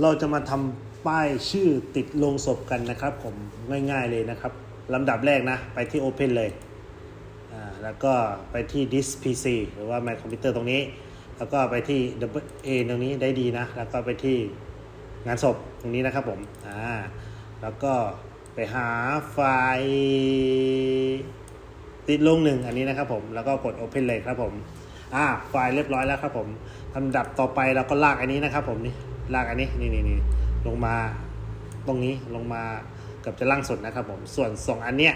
เราจะมาทำป้ายชื่อติดลงศพกันนะครับผมง่ายๆเลยนะครับลำดับแรกนะ ไปที่ Open เลยแล้วก็ไปที่ Disk PC หรือว่า Mac Computer ตรงนี้ แล้วก็ไปที่ Double A ตรงนี้ได้ดีนะ แล้วก็ไปที่งานศพตรงนี้นะครับผมอ่าแล้วก็ไปหาไฟล์ติดลงหนึ่งอันนี้นะครับผมแล้วก็กด Open เลยครับผมอ่าไฟล์เรียบร้อยแล้วครับผมลำดับต่อไปเราก็ลากอันนี้นะครับผมนี่ ลากอันนี้นี่นี่นี่ลงมาตรงนี้ลงมาเกับจะล่างสุดนะครับผมส่วนสองอันเนี้ย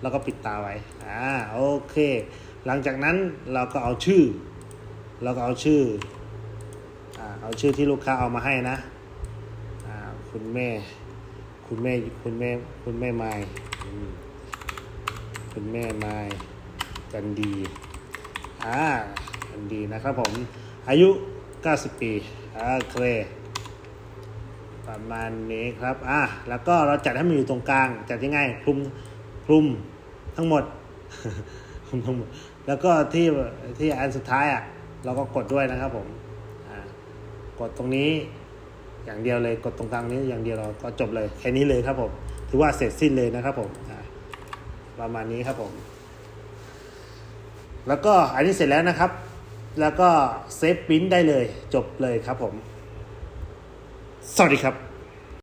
เราก็ปิดตาไว้อ่าโอเค หลังจากนั้นเราก็เอาชื่อ เราก็เอาชื่ออ่าเอาชื่อที่ลูกค้าเอามาให้นะอ่าคุณแม่ คุณแม่คุณแม่คุณแม่ไม้คุณแม่ไม้กันดีอ่ากันดีนะครับผมอายุ 90 ปีโอเคประมาณนี้ครับอ่าแล้วก็เราจัดให้มันอยู่ตรงกลางจัดยังไงคลุมคลุมทั้งหมดคลุมทั้งหมด แล้วก็ที่ที่อันสุดท้ายอะเราก็กดด้วยนะครับผมอ่ากดตรงนี้อย่างเดียวเลยกดตรงกลางนี้อย่างเดียวเราก็จบเลยแค่นี้เลยครับผมถือว่าเสร็จสิ้นเลยนะครับผมประมาณนี้ครับผม แล้วก็อันนี้เสร็จแล้วนะครับ แล้วก็เซฟปริ้นได้เลยจบเลยครับผม สวัสดีครับ